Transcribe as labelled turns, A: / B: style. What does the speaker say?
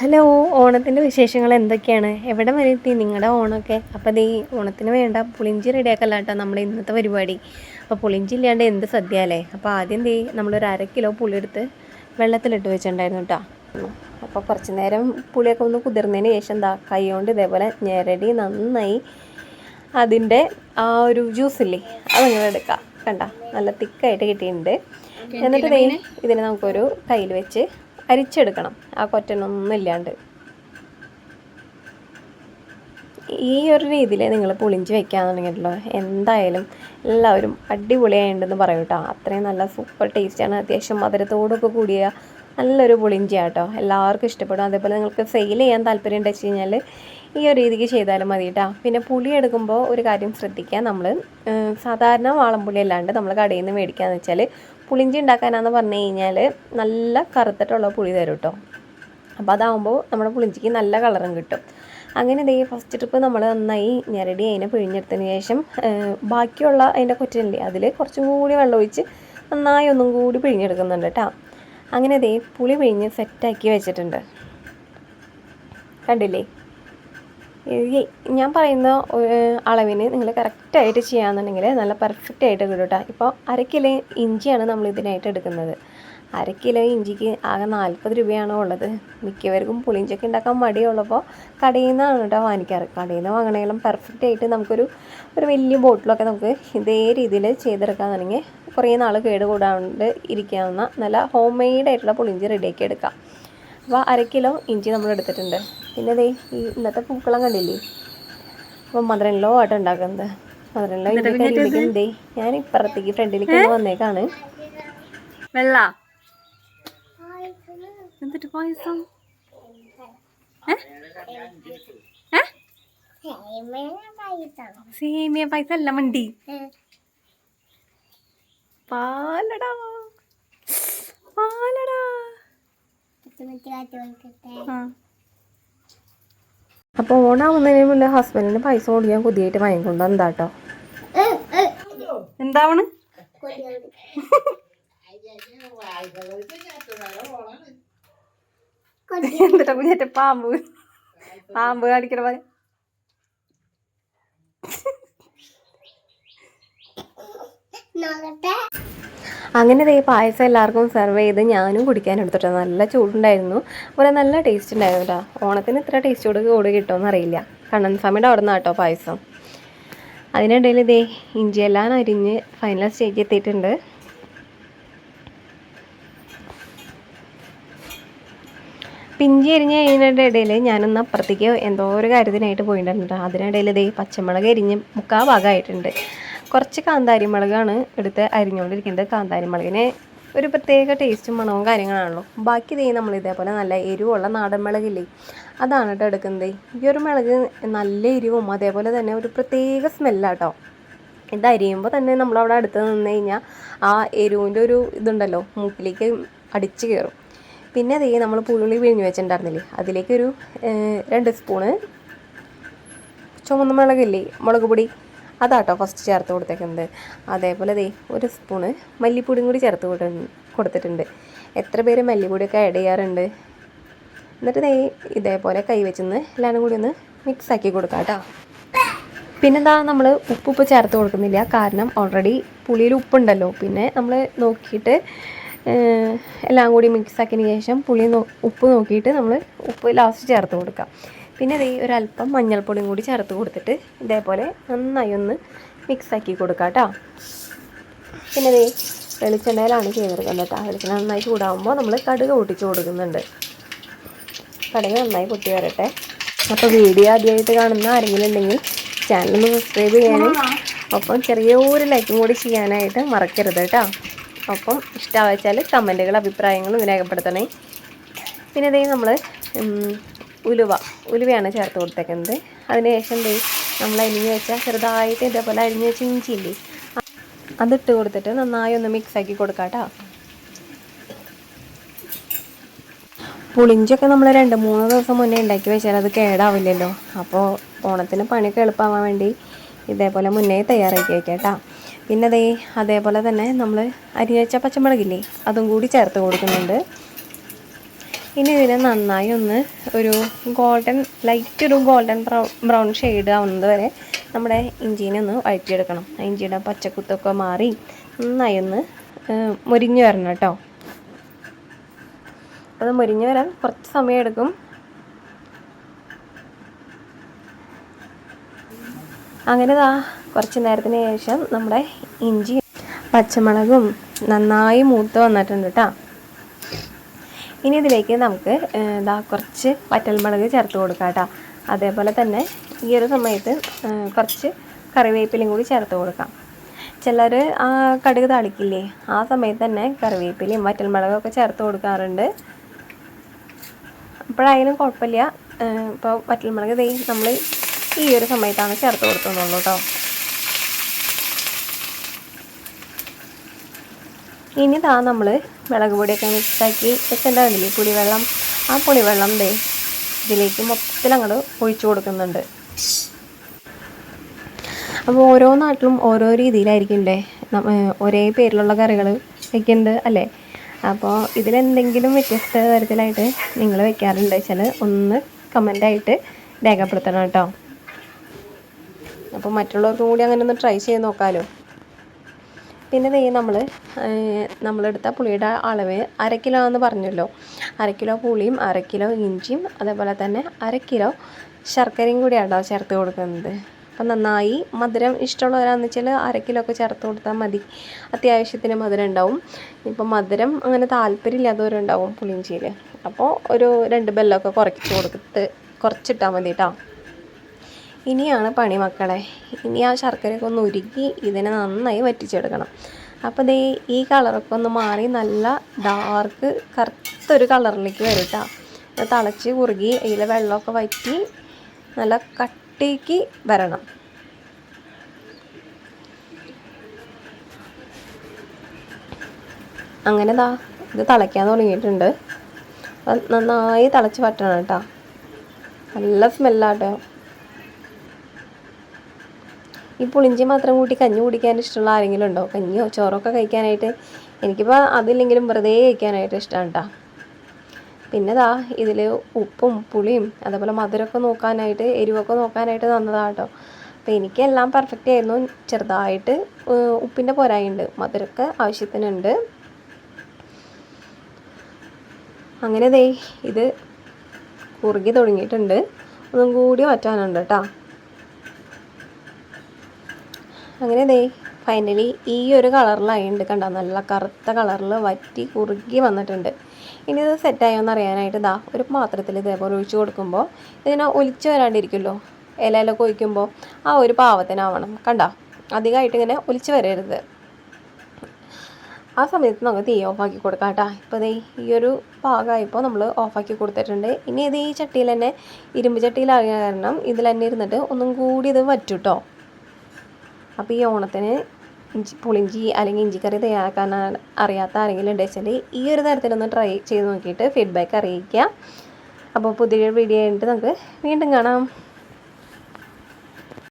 A: Hello ഓണത്തിന്റെ വിശേഷങ്ങൾ എന്തൊക്കെയാണ്? എവിടെ വരെ എത്തി? നിങ്ങളുടെ ഓണമൊക്കെ അപ്പോൾ ദേ ഓണത്തിന് വേണ്ട പുളിഞ്ചി റെഡിയാക്കല്ല കേട്ടോ നമ്മുടെ ഇന്നത്തെ പരിപാടി. അപ്പോൾ പുളിഞ്ചി ഇല്ലാണ്ട് എന്ത് സദ്യ അല്ലേ? അപ്പോൾ ആദ്യം ദേ നമ്മളൊരു അര കിലോ പുളി എടുത്ത് വെള്ളത്തിലിട്ട് വെച്ചിട്ടുണ്ടായിരുന്നു കേട്ടോ അപ്പോൾ കുറച്ച് നേരം പുളിയൊക്കെ ഒന്ന് കുതിർന്നതിന് ശേഷം എന്താ കൈ കൊണ്ട് ഇതേപോലെ ഞെരടി നന്നായി അതിന്റെ ആ ഒരു ജ്യൂസില്ലേ അതങ്ങനെ എടുക്കാം. കണ്ട? നല്ല തിക്കായിട്ട് കിട്ടിയിട്ടുണ്ട്. എന്നിട്ട് ഇതിന് ഇതിനെ നമുക്കൊരു കയ്യിൽ വെച്ച് അരിച്ചെടുക്കണം. ആ കൊറ്റനൊന്നും ഇല്ലാണ്ട്. ഈ ഒരു രീതിയിൽ നിങ്ങൾ പുളിഞ്ചി വെക്കുകയാണെന്നുണ്ടെങ്കിലോ എന്തായാലും എല്ലാവരും അടിപൊളിയായിട്ടുണ്ടെന്ന് പറയും കേട്ടോ അത്രയും നല്ല സൂപ്പർ ടേസ്റ്റാണ്. അത്യാവശ്യം മധുരത്തോടൊക്കെ കൂടിയ നല്ലൊരു പുളിഞ്ചിയാണ് എല്ലാവർക്കും ഇഷ്ടപ്പെടും. അതേപോലെ നിങ്ങൾക്ക് സെയിൽ ചെയ്യാൻ താല്പര്യം ഉണ്ടെന്ന് വെച്ച് കഴിഞ്ഞാൽ ഈ ഒരു രീതിക്ക് ചെയ്താലും മതി കേട്ടോ പിന്നെ പുളി എടുക്കുമ്പോൾ ഒരു കാര്യം ശ്രദ്ധിക്കുക നമ്മൾ സാധാരണ വാളംപുളി അല്ലാണ്ട് നമ്മൾ കടയിൽ നിന്ന് മേടിക്കാന്ന് വെച്ചാൽ പുളിഞ്ചി ഉണ്ടാക്കാനാന്ന് പറഞ്ഞു കഴിഞ്ഞാൽ നല്ല കറുത്തിട്ടുള്ള പുളി തരും കേട്ടോ അപ്പോൾ അതാവുമ്പോൾ നമ്മുടെ പുളിഞ്ചിക്ക് നല്ല കളറും കിട്ടും. അങ്ങനെ ഇതേ ഫസ്റ്റ് ട്രിപ്പ് നമ്മൾ നന്നായി ഞെരടി അതിനെ പിഴിഞ്ഞെടുത്തതിന് ശേഷം ബാക്കിയുള്ള അതിന്റെ കൊറ്റനില്ലേ അതിൽ കുറച്ചും കൂടി വെള്ളം ഒഴിച്ച് നന്നായി ഒന്നും കൂടി പിഴിഞ്ഞെടുക്കുന്നുണ്ട് കേട്ടോ അങ്ങനെ ഇതേ പുളി പിഴിഞ്ഞ് സെറ്റാക്കി വെച്ചിട്ടുണ്ട്. കണ്ടില്ലേ? ഞാൻ പറയുന്ന അളവിന് നിങ്ങൾ കറക്റ്റായിട്ട് ചെയ്യാന്നുണ്ടെങ്കിൽ നല്ല പെർഫെക്റ്റ് ആയിട്ട് കിട്ടും കേട്ടോ. ഇപ്പോൾ അര കിലോ ഇഞ്ചിയാണ് നമ്മൾ ഇതിനായിട്ട് എടുക്കുന്നത്. അര കിലോ ഇഞ്ചിക്ക് ആകെ നാൽപ്പത് രൂപയാണ് ഉള്ളത്. മിക്കവർക്കും പുളിഞ്ചൊക്കെ ഉണ്ടാക്കാൻ മടിയുള്ളപ്പോൾ കടയിൽ നിന്നാണ് കേട്ടോ വാങ്ങിക്കാറ്. കടയിൽ നിന്ന് വാങ്ങണമെങ്കിലും പെർഫെക്റ്റ് ആയിട്ട് നമുക്കൊരു ഒരു വലിയ ബോട്ടിലൊക്കെ നമുക്ക് ഇതേ രീതിയിൽ ചെയ്തെടുക്കാന്നുണ്ടെങ്കിൽ കുറേ നാൾ കേടുകൂടാണ്ട് ഇരിക്കാവുന്ന നല്ല ഹോം മെയ്ഡ് ആയിട്ടുള്ള പുളിഞ്ചി റെഡിയാക്കി എടുക്കാം. അപ്പോൾ അര കിലോ ഇഞ്ചി നമ്മൾ എടുത്തിട്ടുണ്ട്. പിന്നെ ദേ ഈ ഇന്നത്തെ പൂക്കളം കണ്ടില്ലേ? അപ്പോൾ മധുരനിലോ ആട്ടം ഉണ്ടാക്കുന്നത്. മധുരനിലോ ഇഞ്ചി കരിയിലേക്കും ദേ ഞാൻ ഇപ്പുറത്തേക്ക് ഫ്രണ്ടിലേക്ക് ഒന്ന് വന്നേക്കാണ്.
B: വെള്ള. എന്നിട്ട് പായസം? സേമിയ പായസം അല്ല മണ്ടി. പാലടാ. ആ.
A: അപ്പോൾ ഓണാവുന്നതിന് മുന്നേ ഹസ്ബൻഡിന് പൈസ കൊടുക്കാൻ കുതിയായിട്ട് വാങ്ങിക്കൊണ്ട് എന്താ കേട്ടോ
B: എന്താവണ്? എന്താ കുഞ്ഞേറ്റ പാമ്പ്? പാമ്പ് കാണിക്കണ പോലെ.
A: അങ്ങനെ ദേ പായസം എല്ലാവർക്കും സെർവ് ചെയ്ത് ഞാനും കുടിക്കാൻ എടുത്തിട്ട്. നല്ല ചൂടുണ്ടായിരുന്നു. അതുപോലെ നല്ല ടേസ്റ്റ് ഉണ്ടായിരുന്നു കേട്ടോ ഓണത്തിന് ഇത്ര ടേസ്റ്റോട് കൂടി കിട്ടുമെന്ന് അറിയില്ല കണ്ണൻ സ്വാമിയുടെ അവിടെ നിന്നാട്ടോ പായസം. അതിനിടയിൽ ഇതേ ഇഞ്ചിയെല്ലാം അരിഞ്ഞ് ഫൈനൽ സ്റ്റേജിൽ എത്തിയിട്ടുണ്ട്. പിഞ്ചി എരിഞ്ഞ് കഴിഞ്ഞതിന്റെ ഇടയിൽ ഞാനൊന്ന് അപ്പുറത്തേക്ക് എന്തോ ഒരു കാര്യത്തിനായിട്ട് പോയിട്ടുണ്ടായിരുന്നു ട്ടോ. അതിനിടയിൽ ഇതേ പച്ചമുളക് എരിഞ്ഞ് മുക്കാ ഭാഗമായിട്ടുണ്ട്. കുറച്ച് കാന്താരി മുളകാണ് എടുത്ത് അരിഞ്ഞുകൊണ്ടിരിക്കുന്നത്. കാന്താരി മുളകിന് ഒരു പ്രത്യേക ടേസ്റ്റും മണവും കാര്യങ്ങളാണല്ലോ. ബാക്കി ഇതേ നമ്മൾ ഇതേപോലെ നല്ല എരിവുള്ള നാടൻ മുളകില്ലേ അതാണ് കേട്ടോ എടുക്കുന്നത്. ഈ ഒരു മുളക് നല്ല എരിവും അതേപോലെ തന്നെ ഒരു പ്രത്യേക സ്മെല്ലാട്ടോ ഇത് അരിയുമ്പോൾ തന്നെ നമ്മളവിടെ അടുത്ത് നിന്ന് കഴിഞ്ഞാൽ ആ എരിവിന്റെ ഒരു ഇതുണ്ടല്ലോ മൂക്കിലേക്ക് അടിച്ച് കയറും പിന്നെ അതേ നമ്മൾ പുളി പിഴിഞ്ഞ് വെച്ചിട്ടുണ്ടായിരുന്നില്ലേ അതിലേക്കൊരു രണ്ട് സ്പൂണ് ചുമന്ന മുളകില്ലേ മുളക് പൊടി. അതാട്ടോ ഫസ്റ്റ് ചേർത്ത് കൊടുത്തേക്കുന്നത്. അതേപോലെ ദേ ഒരു സ്പൂണ് മല്ലിപ്പൊടിയും കൂടി ചേർത്ത് കൊടു- കൊടുത്തിട്ടുണ്ട്. എത്ര പേര് മല്ലിപ്പൊടിയൊക്കെ ആഡ് ചെയ്യാറുണ്ട്? എന്നിട്ട് ദേ ഇതേപോലെ കൈ വെച്ചൊന്ന് എല്ലാവരും കൂടി ഒന്ന് മിക്സ് ആക്കി കൊടുക്കാം കേട്ടോ പിന്നെന്താ നമ്മൾ ഉപ്പ് ഉപ്പ് ചേർത്ത് കൊടുക്കുന്നില്ല. കാരണം ഓൾറെഡി പുളിയിൽ ഉപ്പുണ്ടല്ലോ. പിന്നെ നമ്മൾ നോക്കിയിട്ട് എല്ലാം കൂടി മിക്സ് ആക്കിയതിന് ശേഷം പുളി ഉപ്പ് നോക്കിയിട്ട് നമ്മൾ ഉപ്പ് ലാസ്റ്റ് ചേർത്ത് കൊടുക്കാം. പിന്നെ ദേ ഒരല്പം മഞ്ഞൾപ്പൊടിയും കൂടി ചേർത്ത് കൊടുത്തിട്ട് ഇതേപോലെ നന്നായി ഒന്ന് മിക്സാക്കി കൊടുക്കാം കേട്ടോ പിന്നെ ദേ വെളിച്ചെണ്ണയിലാണ് ചെയ്തെടുക്കുന്നത് കേട്ടോ വെളിച്ചെണ്ണ നന്നായി ചൂടാകുമ്പോൾ നമ്മൾ കടുക് പൊട്ടിച്ച് കൊടുക്കുന്നുണ്ട്. കടുക് നന്നായി പൊട്ടി വരട്ടെ. അപ്പോൾ വീഡിയോ ആദ്യമായിട്ട് കാണുന്ന ആരെങ്കിലും ഉണ്ടെങ്കിൽ ചാനൽ ഒന്ന് സബ്സ്ക്രൈബ് ചെയ്യാനും ഒപ്പം ചെറിയൊരു ലൈക്കും കൂടി ചെയ്യാനായിട്ട് മറക്കരുത് കേട്ടോ ഒപ്പം ഇഷ്ടമാച്ചാൽ കമന്റുകൾ അഭിപ്രായങ്ങളും രേഖപ്പെടുത്തണേ പിന്നെ ഇതേ നമ്മൾ ഉലുവ ഉലുവയാണ് ചേർത്ത് കൊടുത്തേക്കുന്നത്. അതിനുശേഷം ദേ നമ്മൾ അരിഞ്ഞു വെച്ച ചെറുതായിട്ട് ഇതേപോലെ അരിഞ്ഞ് വെച്ച ഇഞ്ചിയില്ലേ അതിട്ട് കൊടുത്തിട്ട് നന്നായി ഒന്ന് മിക്സ് ആക്കി കൊടുക്കാം കേട്ടോ പുളിഞ്ചൊക്കെ നമ്മൾ രണ്ട് മൂന്ന് ദിവസം മുന്നേ ഉണ്ടാക്കി വെച്ചാൽ അത് കേടാവില്ലല്ലോ. അപ്പോൾ ഓണത്തിന് പണിയൊക്കെ എളുപ്പമാവാൻ വേണ്ടി ഇതേപോലെ മുന്നേ തയ്യാറാക്കി വയ്ക്കാം പിന്നെ ദേ അതേപോലെ തന്നെ നമ്മൾ അരിഞ്ഞു വെച്ച പച്ചമുളകില്ലേ അതും കൂടി ചേർത്ത് കൊടുക്കുന്നുണ്ട്. ഇനി ഇതിനെ നന്നായി ഒന്ന് ഒരു ഗോൾഡൻ ലൈറ്റ് ഒരു ഗോൾഡൻ ബ്രൗൺ ഷെയ്ഡ് ആവുന്നത് വരെ നമ്മുടെ ഇഞ്ചിനെ ഒന്ന് വഴറ്റിയെടുക്കണം. ഇഞ്ചിയുടെ പച്ചക്കുത്തൊക്കെ മാറി നന്നായി ഒന്ന് മുരിഞ്ഞ് വരണം കേട്ടോ. അത് മുരിഞ്ഞു വരാൻ കുറച്ച് സമയം എടുക്കും. അങ്ങനെ ഇതാ കുറച്ച് നേരത്തിന് ശേഷം നമ്മുടെ ഇഞ്ചി പച്ചമുളകും നന്നായി മൂത്ത് വന്നിട്ടുണ്ട് കേട്ടോ. ഇനി ഇതിലേക്ക് നമുക്ക് ഇതാ കുറച്ച് വറ്റൽമുളക് ചേർത്ത് കൊടുക്കാം കേട്ടോ. അതേപോലെ തന്നെ ഈ ഒരു സമയത്ത് കുറച്ച് കറിവേപ്പിലയും കൂടി ചേർത്ത് കൊടുക്കാം. ചിലർ ആ കടുക് താളിക്കില്ലേ ആ സമയത്ത് തന്നെ കറിവേപ്പിലയും വറ്റൽമുളകൊക്കെ ചേർത്ത് കൊടുക്കാറുണ്ട്. അപ്പോഴായാലും കുഴപ്പമില്ല. ഇപ്പോൾ വറ്റൽമുളക് നമ്മൾ ഈ ഒരു സമയത്താണ് ചേർത്ത് കൊടുക്കുന്നുള്ളൂ കേട്ടോ. ഇനി താ നമ്മൾ മുളക് പൊടിയൊക്കെ മിക്സാക്കി വെച്ചിട്ടുണ്ടാവില്ലേ പുളിവെള്ളം ആ പുളിവെള്ളം ദേ ഇതിലേക്ക് മൊത്തത്തിൽ അങ്ങോട്ട് ഒഴിച്ചു കൊടുക്കുന്നുണ്ട്. അപ്പോൾ ഓരോ നാട്ടിലും ഓരോ രീതിയിലായിരിക്കും അല്ലേ ഒരേ പേരിലുള്ള കറികൾ വെക്കുന്നുണ്ട് അല്ലേ? അപ്പോൾ ഇതിലെന്തെങ്കിലും വ്യത്യസ്ത തരത്തിലായിട്ട് നിങ്ങൾ വെക്കാറുണ്ട് വെച്ചാൽ ഒന്ന് കമന്റായിട്ട് രേഖപ്പെടുത്തണം കേട്ടോ. അപ്പോൾ മറ്റുള്ളവർക്കും കൂടി അങ്ങനെ ഒന്ന് ട്രൈ ചെയ്ത് നോക്കാമല്ലോ പിന്നെ ദേ നമ്മൾ നമ്മളെടുത്ത പുളിയുടെ അളവ് അര കിലോ എന്ന് പറഞ്ഞല്ലോ. അര കിലോ പുളിയും അര കിലോ ഇഞ്ചിയും അതേപോലെ തന്നെ അര കിലോ ശർക്കരയും കൂടിയാണ് ചേർത്ത് കൊടുക്കുന്നത്. അപ്പം നന്നായി മധുരം ഇഷ്ടമുള്ളവരാന്ന് വെച്ചാൽ അര കിലോ ഒക്കെ ചേർത്ത് കൊടുത്താൽ മതി. അത്യാവശ്യത്തിന് മധുരം ഉണ്ടാവും. ഇപ്പം മധുരം അങ്ങനെ താല്പര്യമില്ലാത്തവരുണ്ടാവും പുളിയിഞ്ചിയിൽ അപ്പോൾ ഒരു രണ്ട് ബെല്ലമൊക്കെ കുറച്ച് കൊടുത്ത് കുറച്ചിട്ടാൽ മതി കേട്ടോ ഇനിയാണ് പണി മക്കളെ. ഇനി ആ ശർക്കരയൊക്കെ ഒന്ന് ഉരുക്കി ഇതിനെ നന്നായി വറ്റിച്ചെടുക്കണം. അപ്പോൾ ദേ ഈ കളറൊക്കെ ഒന്ന് മാറി നല്ല ഡാർക്ക് കറുത്തൊരു കളറിലേക്ക് വരും കേട്ടോ തിളച്ച് കുറുകി അതിലെ വെള്ളമൊക്കെ വറ്റി നല്ല കട്ടിക്ക് വരണം. അങ്ങനെ ദാ ഇത് തിളയ്ക്കാൻ തുടങ്ങിയിട്ടുണ്ട്. നന്നായി തിളച്ച് പറ്റണം കേട്ടോ നല്ല സ്മെല്ലാട്ടോ ഈ പുളിഞ്ചി മാത്രം കൂട്ടി കഞ്ഞി കുടിക്കാൻ ഇഷ്ടമുള്ള ആരെങ്കിലും ഉണ്ടോ? കഞ്ഞിയോ ചോറൊക്കെ കഴിക്കാനായിട്ട്? എനിക്കിപ്പോൾ അതില്ലെങ്കിലും വെറുതെ കഴിക്കാനായിട്ട് ഇഷ്ടമാണ് കേട്ടോ പിന്നെ ദാ ഇതിൽ ഉപ്പും പുളിയും അതേപോലെ മധുരമൊക്കെ നോക്കാനായിട്ട് എരിവൊക്കെ നോക്കാനായിട്ട് തന്നതാണ് കേട്ടോ അപ്പോൾ എനിക്കെല്ലാം പെർഫെക്റ്റ് ആയിരുന്നു. ചെറുതായിട്ട് ഉപ്പിന്റെ പോരായുണ്ട്. മധുരമൊക്കെ ആവശ്യത്തിനുണ്ട്. അങ്ങനെ ദേ ഇത് കുറുകി തുടങ്ങിയിട്ടുണ്ട്. ഒന്നും കൂടി വറ്റാനുണ്ട് കേട്ടോ അങ്ങനെ ദേ ഫൈനലി ഈ ഒരു കളറിലായിട്ടുണ്ട് കണ്ട? നല്ല കറുത്ത കളറിൽ വറ്റി കുറുകി വന്നിട്ടുണ്ട്. ഇനി ഇത് സെറ്റായോന്ന് അറിയാനായിട്ട് ദാ ഒരു പാത്രത്തിൽ ഇതേപോലെ ഒഴിച്ചു കൊടുക്കുമ്പോൾ ഇതിനെ ഒലിച്ച് വരാണ്ടിരിക്കുമല്ലോ ഇലയിലൊക്കെ ഒഴിക്കുമ്പോൾ ആ ഒരു പാവത്തിനാവണം. കണ്ടോ? അധികമായിട്ട് ഇങ്ങനെ ഒലിച്ച് വരരുത്. ആ സമയത്ത് നമുക്ക് തീ ഓഫാക്കി കൊടുക്കാം കേട്ടോ. ഇപ്പോൾ ദേ ഈ ഒരു പാകമായപ്പോൾ നമ്മൾ ഓഫാക്കി കൊടുത്തിട്ടുണ്ട്. ഇനി ഇത് ഈ ചട്ടിയിൽ തന്നെ ഇരുമ്പ് ചട്ടിയിലായ കാരണം ഇതിൽ തന്നെ ഇരുന്നിട്ട് ഒന്നും കൂടി ഇത് വറ്റും കേട്ടോ അപ്പോൾ ഈ ഓണത്തിന് ഇഞ്ചി പുളിഞ്ചി അല്ലെങ്കിൽ ഇഞ്ചിക്കറി തയ്യാറാക്കാൻ അറിയാത്ത ആരെങ്കിലും ഉണ്ടെങ്കിൽ ഈ ഒരു തരത്തിലൊന്ന് ട്രൈ ചെയ്ത് നോക്കിയിട്ട് ഫീഡ്ബാക്ക് അറിയിക്കുക അപ്പോൾ പുതിയൊരു വീഡിയോ ആയിട്ട് നമുക്ക് വീണ്ടും കാണാം.